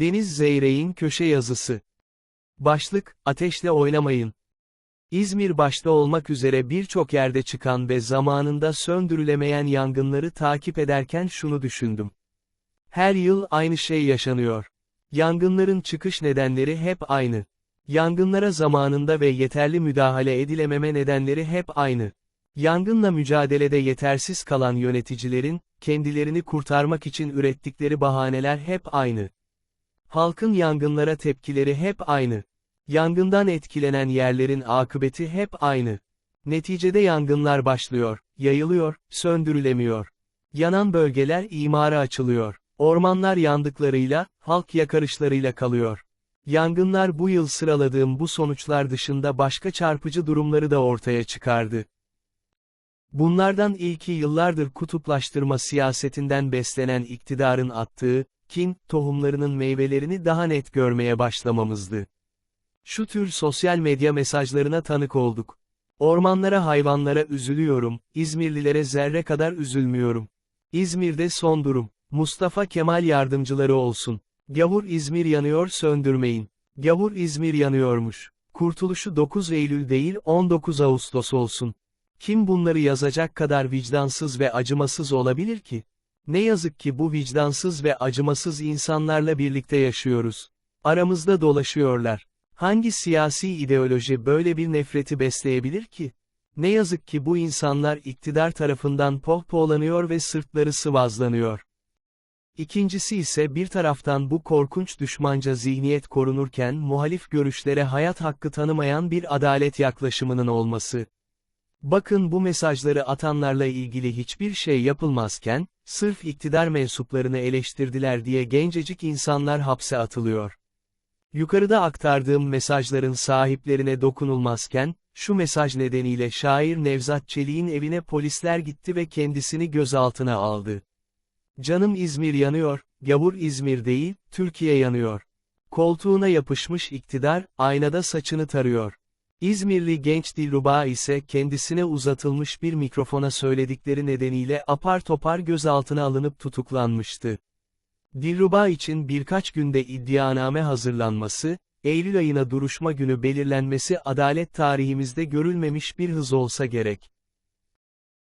Deniz Zeyrek'in köşe yazısı. Başlık, ateşle oynamayın. İzmir başta olmak üzere birçok yerde çıkan ve zamanında söndürülemeyen yangınları takip ederken şunu düşündüm. Her yıl aynı şey yaşanıyor. Yangınların çıkış nedenleri hep aynı. Yangınlara zamanında ve yeterli müdahale edilememe nedenleri hep aynı. Yangınla mücadelede yetersiz kalan yöneticilerin, kendilerini kurtarmak için ürettikleri bahaneler hep aynı. Halkın yangınlara tepkileri hep aynı. Yangından etkilenen yerlerin akıbeti hep aynı. Neticede yangınlar başlıyor, yayılıyor, söndürülemiyor. Yanan bölgeler imara açılıyor. Ormanlar yandıklarıyla, halk yakarışlarıyla kalıyor. Yangınlar bu yıl sıraladığım bu sonuçlar dışında başka çarpıcı durumları da ortaya çıkardı. Bunlardan ilki yıllardır kutuplaştırma siyasetinden beslenen iktidarın attığı, kin, tohumlarının meyvelerini daha net görmeye başlamamızdı. Şu tür sosyal medya mesajlarına tanık olduk. Ormanlara hayvanlara üzülüyorum, İzmirlilere zerre kadar üzülmüyorum. İzmir'de son durum. Mustafa Kemal yardımcıları olsun. Gavur İzmir yanıyor söndürmeyin. Gavur İzmir yanıyormuş. Kurtuluşu 9 Eylül değil 19 Ağustos olsun. Kim bunları yazacak kadar vicdansız ve acımasız olabilir ki? Ne yazık ki bu vicdansız ve acımasız insanlarla birlikte yaşıyoruz. Aramızda dolaşıyorlar. Hangi siyasi ideoloji böyle bir nefreti besleyebilir ki? Ne yazık ki bu insanlar iktidar tarafından pohpohlanıyor ve sırtları sıvazlanıyor. İkincisi ise bir taraftan bu korkunç düşmanca zihniyet korunurken muhalif görüşlere hayat hakkı tanımayan bir adalet yaklaşımının olması. Bakın bu mesajları atanlarla ilgili hiçbir şey yapılmazken, sırf iktidar mensuplarını eleştirdiler diye gencecik insanlar hapse atılıyor. Yukarıda aktardığım mesajların sahiplerine dokunulmazken, şu mesaj nedeniyle şair Nevzat Çelik'in evine polisler gitti ve kendisini gözaltına aldı. Canım İzmir yanıyor, gavur İzmir değil, Türkiye yanıyor. Koltuğuna yapışmış iktidar, aynada saçını tarıyor. İzmirli genç Dilruba ise kendisine uzatılmış bir mikrofona söyledikleri nedeniyle apar topar gözaltına alınıp tutuklanmıştı. Dilruba için birkaç günde iddianame hazırlanması, Eylül ayına duruşma günü belirlenmesi adalet tarihimizde görülmemiş bir hız olsa gerek.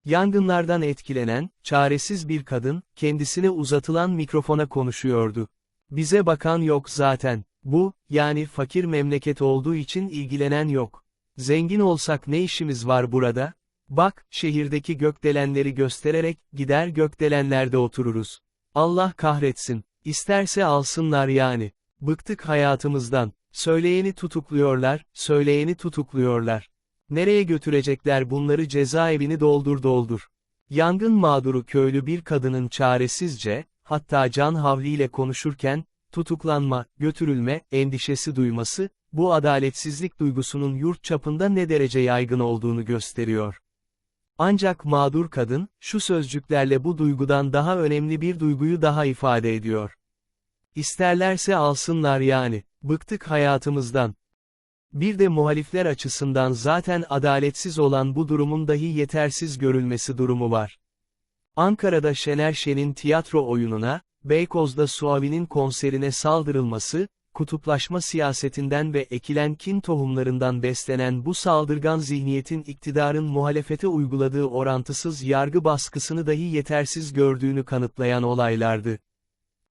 Yangınlardan etkilenen, çaresiz bir kadın, kendisine uzatılan mikrofona konuşuyordu. Bize bakan yok zaten. Bu, yani fakir memleket olduğu için ilgilenen yok. Zengin olsak ne işimiz var burada? Bak, şehirdeki gökdelenleri göstererek, gider gökdelenlerde otururuz. Allah kahretsin. İsterse alsınlar yani. Bıktık hayatımızdan. Söyleyeni tutukluyorlar, söyleyeni tutukluyorlar. Nereye götürecekler bunları cezaevini doldur doldur. Yangın mağduru köylü bir kadının çaresizce, hatta can havliyle konuşurken, tutuklanma, götürülme, endişesi duyması, bu adaletsizlik duygusunun yurt çapında ne derece yaygın olduğunu gösteriyor. Ancak mağdur kadın, şu sözcüklerle bu duygudan daha önemli bir duyguyu daha ifade ediyor. İsterlerse alsınlar yani, bıktık hayatımızdan. Bir de muhalifler açısından zaten adaletsiz olan bu durumun dahi yetersiz görülmesi durumu var. Ankara'da Şener Şen'in tiyatro oyununa, Beykoz'da Suavi'nin konserine saldırılması, kutuplaşma siyasetinden ve ekilen kin tohumlarından beslenen bu saldırgan zihniyetin iktidarın muhalefete uyguladığı orantısız yargı baskısını dahi yetersiz gördüğünü kanıtlayan olaylardı.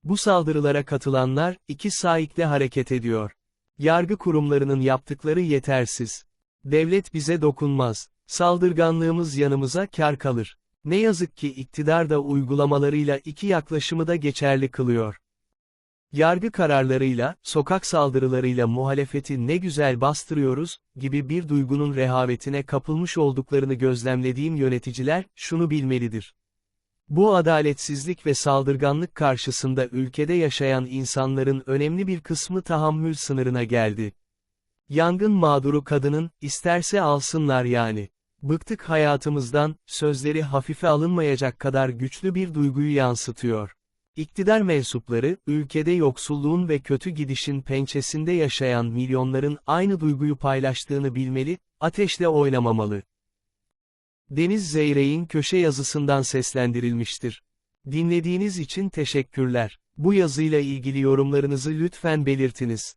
Bu saldırılara katılanlar, iki saikle hareket ediyor. Yargı kurumlarının yaptıkları yetersiz. Devlet bize dokunmaz. Saldırganlığımız yanımıza kar kalır. Ne yazık ki iktidar da uygulamalarıyla iki yaklaşımı da geçerli kılıyor. Yargı kararlarıyla, sokak saldırılarıyla muhalefeti ne güzel bastırıyoruz, gibi bir duygunun rehavetine kapılmış olduklarını gözlemlediğim yöneticiler, şunu bilmelidir. Bu adaletsizlik ve saldırganlık karşısında ülkede yaşayan insanların önemli bir kısmı tahammül sınırına geldi. Yangın mağduru kadının, isterse alsınlar yani. Bıktık hayatımızdan, sözleri hafife alınmayacak kadar güçlü bir duyguyu yansıtıyor. İktidar mensupları, ülkede yoksulluğun ve kötü gidişin pençesinde yaşayan milyonların aynı duyguyu paylaştığını bilmeli, ateşle oynamamalı. Deniz Zeyrek'in köşe yazısından seslendirilmiştir. Dinlediğiniz için teşekkürler. Bu yazıyla ilgili yorumlarınızı lütfen belirtiniz.